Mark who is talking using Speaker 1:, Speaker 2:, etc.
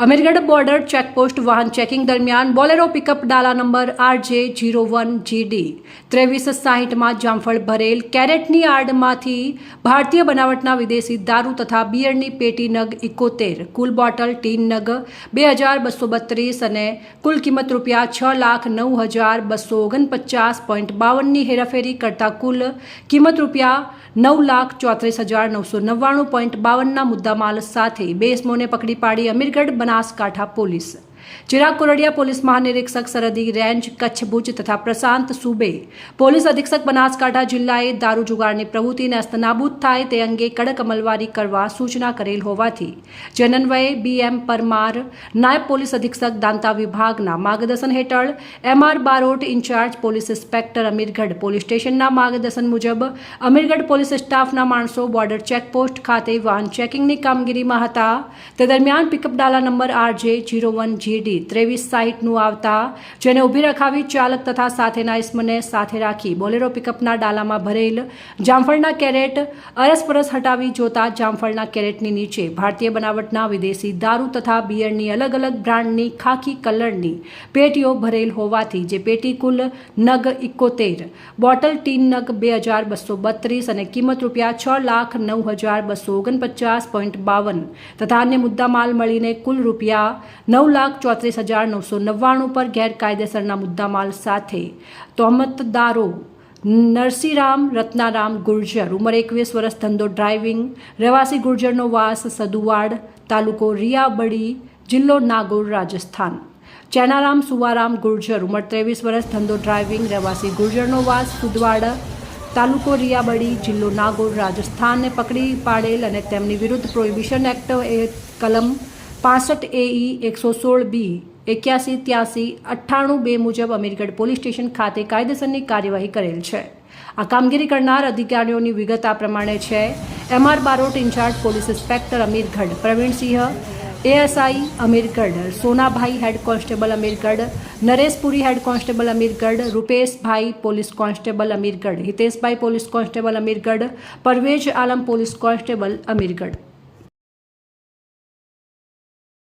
Speaker 1: Amirgadh border checkpost વાહન checking દરમિયાન Bolero pickup ડાલા number RJ zero one GD. ત્રેવીસ સાહીઠમાં જામફળ ભરેલ કેરેટની આડમાંથી ભારતીય બનાવટના વિદેશી દારૂ તથા બિયરની પેટી નગ ઇકોતેર કુલ બોટલ ટીન નગ બે હજાર બસો બત્રીસ અને કુલ કિંમત રૂપિયા છ લાખ નવ હજાર બસો ઓગણપચાસ પોઈન્ટ બાવનની હેરાફેરી કરતા કુલ કિંમત રૂપિયા નવ લાખ ચોત્રીસ હજાર નવસો નવ્વાણું પોઈન્ટ બાવનના મુદ્દામાલ સાથે બે ઇસમોને પકડી પાડી અમીરગઢ બનાસકાંઠા પોલીસ ચિરાગ કોરડિયા પોલીસ મહાનિરીક્ષક સરહદી રેન્જ કચ્છ ભુજ તથા પ્રશાંત સુબે પોલીસ અધિક્ષક બનાસકાંઠા જિલ્લાએ દારૂ જુગારની પ્રવૃત્તિને અસ્તનાબૂદ થાય તે અંગે કડક અમલવારી કરવા સૂચના કરેલ હોવાથી જનન્વયે બીએમ પરમાર નાયબ પોલીસ અધિક્ષક દાંતા વિભાગના માર્ગદર્શન હેઠળ MR Barot incharge police inspector Amirgadh police સ્ટેશનના માર્ગદર્શન મુજબ અમીરગઢ પોલીસ સ્ટાફના માણસો બોર્ડર ચેકપોસ્ટ ખાતે વાહન ચેકિંગની કામગીરીમાં હતા તે દરમિયાન pickup ડાલા number RJ zero one GD ત્રેવીસ સાહીઠનું આવતા, જેને ઊભી રખાવી ચાલક તથા સાથેના ઇસમને સાથે રાખી બોલેરો પિકઅપના ડાલામાં ભરેલ જામફળના કેરેટ અરસપરસ હટાવી જોતા જામફળના કેરેટની નીચે ભારતીય બનાવટના વિદેશી દારૂ તથા બિયરની અલગ અલગ બ્રાન્ડની ખાખી કલરની પેટીઓ ભરેલ હોવાથી, જે પેટી કુલ નગ ઇકોતેર, બોટલ ટીન નગ બે હજાર બસો બત્રીસ અને કિંમત રૂપિયા છ લાખ નવ હજાર બસો ઓગણપચાસ પોઈન્ટ બાવન તથા અન્ય મુદ્દામાલ મળીને કુલ રૂપિયા નવ લાખ ચોત્રીસ હજાર નવસો નવ્વાણું પર ગેરકાયદેસરના મુદ્દામાલ સાથે તોહમતદારો નરસિંહરામ રત્નારામ ગુર્જર. ઉંમર એકવીસ વર્ષ, ધંધો ડ્રાઇવિંગ. રહેવાસી ગુર્જરનો વાસ સદુવાડ તાલુકો રિયાબડી, જિલ્લો નાગોર, રાજસ્થાન. ચેનારામ, સુવારામ ગુર્જર. ઉંમર ત્રેવીસ વર્ષ, ધંધો ડ્રાઇવિંગ. રહેવાસી ગુર્જરનો વાસ સુદવાડ તાલુકો રિયાબડી, જિલ્લો નાગોર, રાજસ્થાનને પકડી પાડેલ અને તેમની વિરુદ્ધ પ્રોહિબિશન એક્ટ એ કલમ પાસઠ એઈ એકસો સોળ બી એક્યાસી ત્યાસી અઠ્ઠાણું બે મુજબ અમીરગઢ પોલીસ સ્ટેશન ખાતે કાયદેસરની કાર્યવાહી કરેલ છે. આ કામગીરી કરનાર અધિકારીઓની વિગત આ પ્રમાણે છે. MR Barot incharge police inspector Amirgadh Pravinsinh ASI Amirgadh, Sonabhai head constable Amirgadh, Nareshpuri head constable Amirgadh, Rupeshbhai police constable Amirgadh, Hiteshbhai police constable Amirgadh, Parvez Alam police constable Amirgadh.